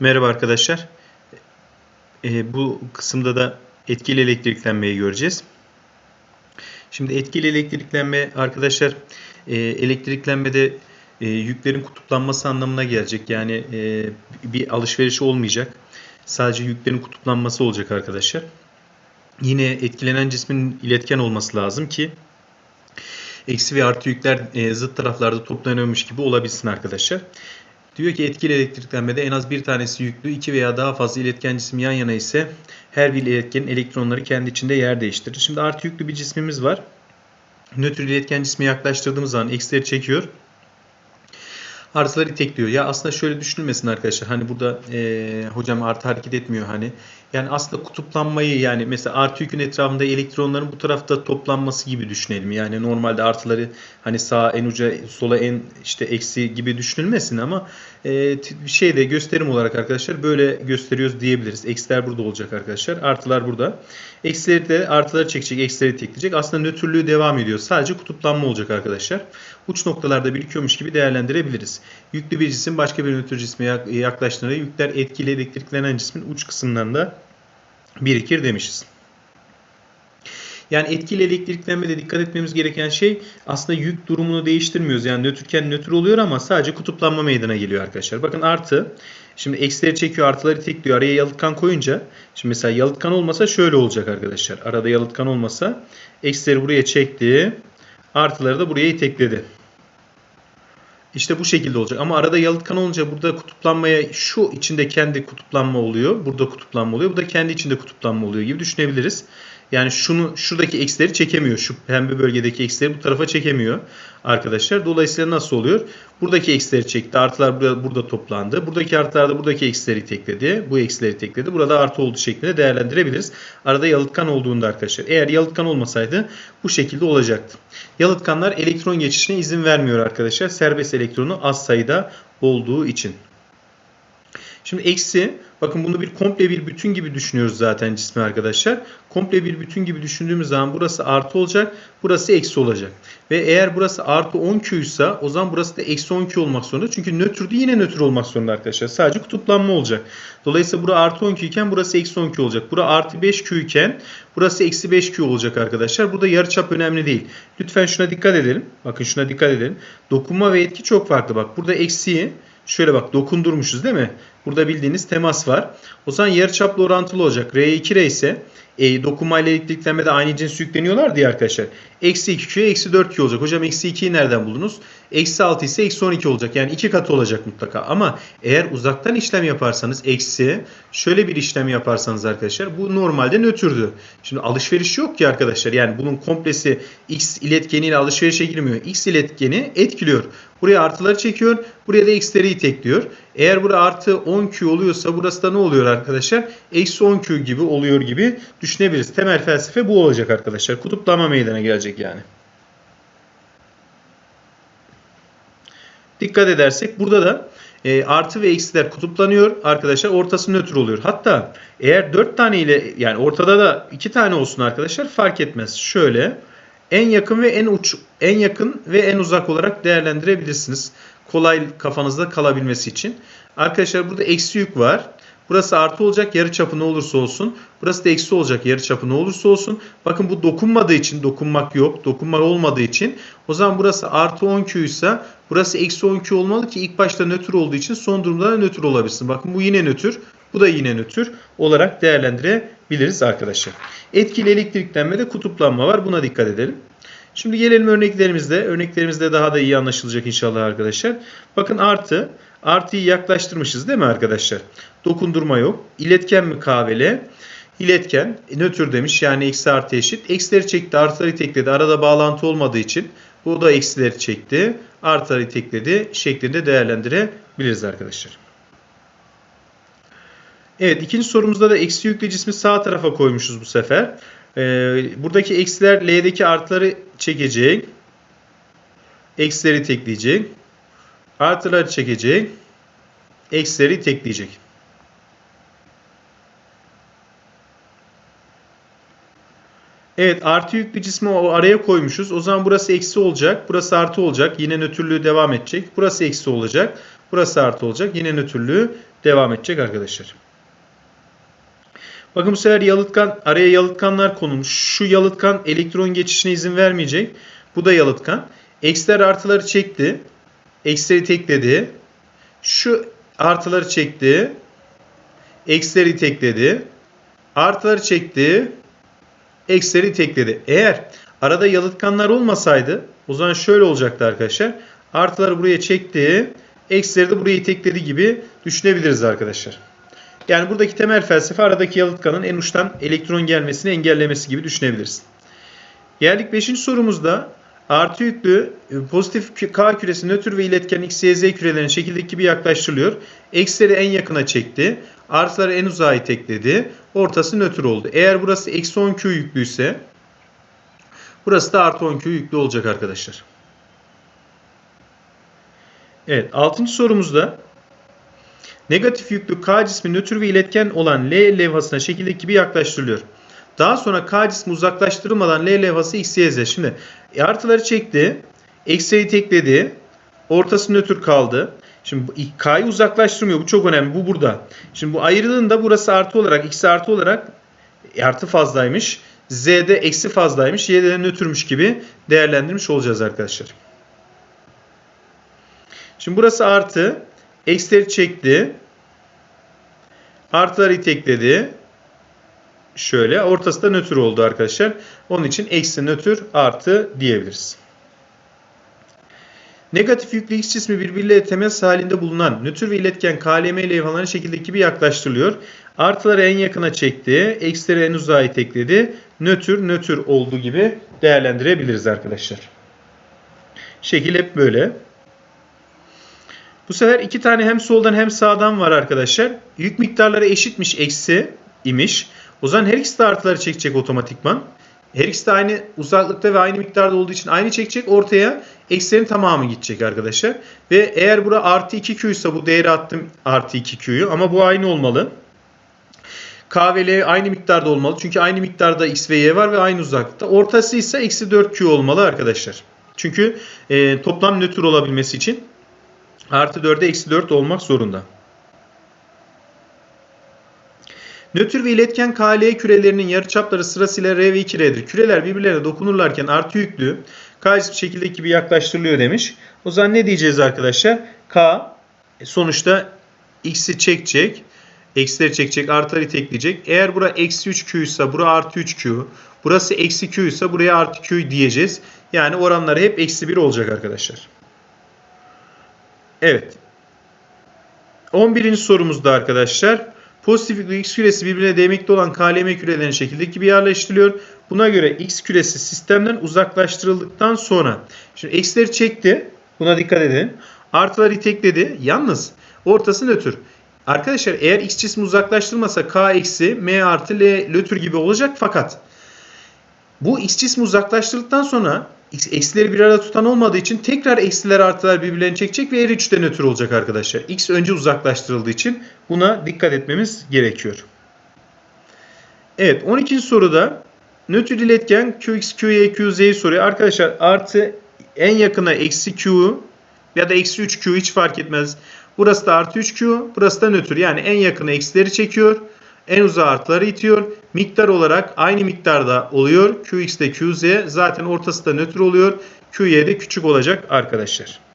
Merhaba arkadaşlar. Ee, bu kısımda da etkili elektriklenmeyi göreceğiz. Şimdi etkili elektriklenme arkadaşlar e, elektriklenmede e, yüklerin kutuplanması anlamına gelecek. Yani e, bir alışveriş olmayacak. Sadece yüklerin kutuplanması olacak arkadaşlar. Yine etkilenen cismin iletken olması lazım ki eksi ve artı yükler e, zıt taraflarda toplanıyormuş gibi olabilsin arkadaşlar. Diyor ki etkili elektriklenmede en az bir tanesi yüklü, iki veya daha fazla iletken cisim yan yana ise her bir iletkenin elektronları kendi içinde yer değiştirir. Şimdi artı yüklü bir cismimiz var. Nötr iletken cisme yaklaştırdığımız zaman eksileri çekiyor. Artıları itekliyor. Ya aslında şöyle düşünülmesin arkadaşlar. Hani burada e, hocam artı hareket etmiyor hani. Yani aslında kutuplanmayı yani mesela artı yükün etrafında elektronların bu tarafta toplanması gibi düşünelim. Yani normalde artıları hani sağ en uca sola en işte eksi gibi düşünülmesin ama e, bir şey de gösterim olarak arkadaşlar böyle gösteriyoruz diyebiliriz. Eksiler burada olacak arkadaşlar. Artılar burada. Eksileri de artıları çekecek, eksileri tekleyecek. Aslında nötrlüğü devam ediyor. Sadece kutuplanma olacak arkadaşlar. Uç noktalarda birikiyormuş gibi değerlendirebiliriz. Yüklü bir cisim başka bir nötr cisme yaklaştığında yükler etkili elektriklenen cismin uç kısımlarında birikir demişiz. Yani etkili elektriklenmede dikkat etmemiz gereken şey aslında yük durumunu değiştirmiyoruz. Yani nötrken nötr oluyor ama sadece kutuplanma meydana geliyor arkadaşlar. Bakın artı. Şimdi eksileri çekiyor artıları tekliyor. Araya yalıtkan koyunca. Şimdi mesela yalıtkan olmasa şöyle olacak arkadaşlar. Arada yalıtkan olmasa eksileri buraya çekti. Artıları da buraya itekledi. İşte bu şekilde olacak. Ama arada yalıtkan olunca burada kutuplanmaya şu içinde kendi kutuplanma oluyor. Burada kutuplanma oluyor. Bu da kendi içinde kutuplanma oluyor gibi düşünebiliriz. Yani şunu şuradaki eksileri çekemiyor. Şu pembe bölgedeki eksileri bu tarafa çekemiyor arkadaşlar. Dolayısıyla nasıl oluyor? Buradaki eksileri çekti. Artılar burada, burada toplandı. Buradaki artılar da buradaki eksileri tekledi. Bu eksileri tekledi. Burada artı olduğu şeklinde değerlendirebiliriz. Arada yalıtkan olduğunda arkadaşlar. Eğer yalıtkan olmasaydı bu şekilde olacaktı. Yalıtkanlar elektron geçişine izin vermiyor arkadaşlar. Serbest elektronu az sayıda olduğu için. Şimdi eksi bakın bunu bir komple bir bütün gibi düşünüyoruz zaten cismi arkadaşlar. Komple bir bütün gibi düşündüğümüz zaman burası artı olacak. Burası eksi olacak. Ve eğer burası artı 10Q ise o zaman burası da eksi 10Q olmak zorunda. Çünkü nötrdü yine nötr olmak zorunda arkadaşlar. Sadece kutuplanma olacak. Dolayısıyla bura artı 10Q iken burası eksi 10Q olacak. Bura artı 5Q iken burası eksi 5Q olacak arkadaşlar. Burada yarıçap önemli değil. Lütfen şuna dikkat edelim. Bakın şuna dikkat edelim. Dokunma ve etki çok farklı. Bak burada eksiyi Şöyle bak dokundurmuşuz değil mi? Burada bildiğiniz temas var. O zaman yarıçapla orantılı olacak. R2R ise e, dokunma ile elektriklenme de aynı cins yükleniyorlar diye arkadaşlar. Eksi 2Q eksi 4Q olacak. Hocam eksi 2'yi nereden buldunuz? Eksi 6 ise eksi 12 olacak. Yani iki katı olacak mutlaka. Ama eğer uzaktan işlem yaparsanız eksi şöyle bir işlem yaparsanız arkadaşlar bu normalde nötrdü. Şimdi alışveriş yok ki arkadaşlar. Yani bunun komplesi X iletkeniyle alışverişe girmiyor. X iletkeni etkiliyor. Buraya artıları çekiyor. Buraya da x'leri itekliyor. Eğer burada artı 10Q oluyorsa burası da ne oluyor arkadaşlar? Eksi 10Q gibi oluyor gibi düşünebiliriz. Temel felsefe bu olacak arkadaşlar. Kutuplama meydana gelecek yani. Dikkat edersek burada da e, artı ve eksiler kutuplanıyor arkadaşlar. Ortası nötr oluyor. Hatta eğer 4 tane ile yani ortada da 2 tane olsun arkadaşlar fark etmez. Şöyle en yakın ve en uç en yakın ve en uzak olarak değerlendirebilirsiniz. Kolay kafanızda kalabilmesi için. Arkadaşlar burada eksi yük var. Burası artı olacak yarı çapı ne olursa olsun. Burası da eksi olacak yarı çapı ne olursa olsun. Bakın bu dokunmadığı için dokunmak yok. Dokunma olmadığı için. O zaman burası artı 10Q ise burası eksi 10Q olmalı ki ilk başta nötr olduğu için son durumda da nötr olabilsin. Bakın bu yine nötr. Bu da yine nötr olarak değerlendirebiliriz arkadaşlar. Etkili elektriklenmede kutuplanma var. Buna dikkat edelim. Şimdi gelelim örneklerimizde. Örneklerimizde daha da iyi anlaşılacak inşallah arkadaşlar. Bakın artı. Artıyı yaklaştırmışız değil mi arkadaşlar? Dokundurma yok. İletken mi kahvele? İletken. Nötr demiş yani eksi artı eşit. Eksileri çekti artıları tekledi. Arada bağlantı olmadığı için bu da eksileri çekti. Artıları tekledi şeklinde değerlendirebiliriz arkadaşlar. Evet ikinci sorumuzda da eksi yüklü cismi sağ tarafa koymuşuz bu sefer. Ee, buradaki eksiler L'deki artıları çekecek. Eksileri tekleyecek. Artıları çekecek. Eksileri tekleyecek. Evet artı yüklü cismi o araya koymuşuz. O zaman burası eksi olacak. Burası artı olacak. Yine nötrlüğü devam edecek. Burası eksi olacak. Burası artı olacak. Yine nötrlüğü devam edecek arkadaşlar. Bakın bu sefer yalıtkan araya yalıtkanlar konulmuş. Şu yalıtkan elektron geçişine izin vermeyecek. Bu da yalıtkan. Eksiler artıları çekti. Eksileri tekledi. Şu artıları çekti. Eksileri tekledi. Artıları çekti. Eksileri tekledi. Eğer arada yalıtkanlar olmasaydı o zaman şöyle olacaktı arkadaşlar. Artıları buraya çekti. Eksileri de buraya tekledi gibi düşünebiliriz arkadaşlar. Yani buradaki temel felsefe aradaki yalıtkanın en uçtan elektron gelmesini engellemesi gibi düşünebiliriz. Geldik 5. sorumuzda artı yüklü e, pozitif K küresi nötr ve iletken X, Y, Z kürelerinin şekildeki gibi yaklaştırılıyor. Eksileri en yakına çekti. Artıları en uzağa itekledi. Ortası nötr oldu. Eğer burası eksi 10 Q yüklüyse burası da artı 10 Q yüklü olacak arkadaşlar. Evet 6. sorumuzda Negatif yüklü K cismi nötr ve iletken olan L levhasına şekildeki gibi yaklaştırılıyor. Daha sonra K cismi uzaklaştırılmadan L levhası X, Y, Z. Şimdi e, artıları çekti. Eksiyi tekledi. Ortası nötr kaldı. Şimdi K'yı uzaklaştırmıyor. Bu çok önemli. Bu burada. Şimdi bu ayrılığında burası artı olarak, X artı olarak e, artı fazlaymış. Z'de eksi fazlaymış. Y'de de nötrmüş gibi değerlendirmiş olacağız arkadaşlar. Şimdi burası artı. Eksileri çekti. Artıları itekledi. Şöyle. Ortası da nötr oldu arkadaşlar. Onun için eksi nötr artı diyebiliriz. Negatif yüklü X cismi birbirleriyle temas halinde bulunan nötr ve iletken KLM levhalarının şekildeki gibi yaklaştırılıyor. Artıları en yakına çekti. Eksileri en uzağa itekledi. Nötr nötr olduğu gibi değerlendirebiliriz arkadaşlar. Şekil hep böyle. Bu sefer iki tane hem soldan hem sağdan var arkadaşlar. Yük miktarları eşitmiş eksi imiş. O zaman her ikisi de artıları çekecek otomatikman. Her ikisi de aynı uzaklıkta ve aynı miktarda olduğu için aynı çekecek. Ortaya eksilerin tamamı gidecek arkadaşlar. Ve eğer bura artı 2Q ise bu değeri attım artı 2Q'yu ama bu aynı olmalı. K ve L aynı miktarda olmalı. Çünkü aynı miktarda X ve Y var ve aynı uzaklıkta. Ortası ise eksi 4Q olmalı arkadaşlar. Çünkü e, toplam nötr olabilmesi için artı 4'e eksi 4 olmak zorunda. Nötr ve iletken KL kürelerinin yarıçapları sırasıyla R ve 2R'dir. Küreler birbirlerine dokunurlarken artı yüklü K bir şekildeki gibi yaklaştırılıyor demiş. O zaman ne diyeceğiz arkadaşlar? K e, sonuçta X'i çekecek. Eksileri çekecek. Artıları tekleyecek. Eğer bura eksi 3Q ise bura artı 3Q. Burası eksi Q ise buraya artı Q diyeceğiz. Yani oranları hep eksi 1 olacak arkadaşlar. Evet. 11. sorumuzda arkadaşlar. Pozitif X küresi birbirine değmekte olan KLM kürelerinin şekildeki gibi yerleştiriliyor. Buna göre X küresi sistemden uzaklaştırıldıktan sonra şimdi X'leri çekti. Buna dikkat edin. Artıları itekledi. Yalnız ortası nötr. Arkadaşlar eğer X cismi uzaklaştırmasa K eksi M artı L nötr gibi olacak fakat bu X cismi uzaklaştırdıktan sonra eksileri bir arada tutan olmadığı için tekrar eksiler artılar birbirlerini çekecek ve her üçte nötr olacak arkadaşlar. X önce uzaklaştırıldığı için buna dikkat etmemiz gerekiyor. Evet 12. soruda nötr iletken Qx, Qy, Qz'yi soruyor. Arkadaşlar artı en yakına eksi Q ya da eksi 3Q hiç fark etmez. Burası da artı 3Q, burası da nötr. Yani en yakına eksileri çekiyor. En uzağa artıları itiyor. Miktar olarak aynı miktarda oluyor. Qx de Qz zaten ortası da nötr oluyor. Qy de küçük olacak arkadaşlar.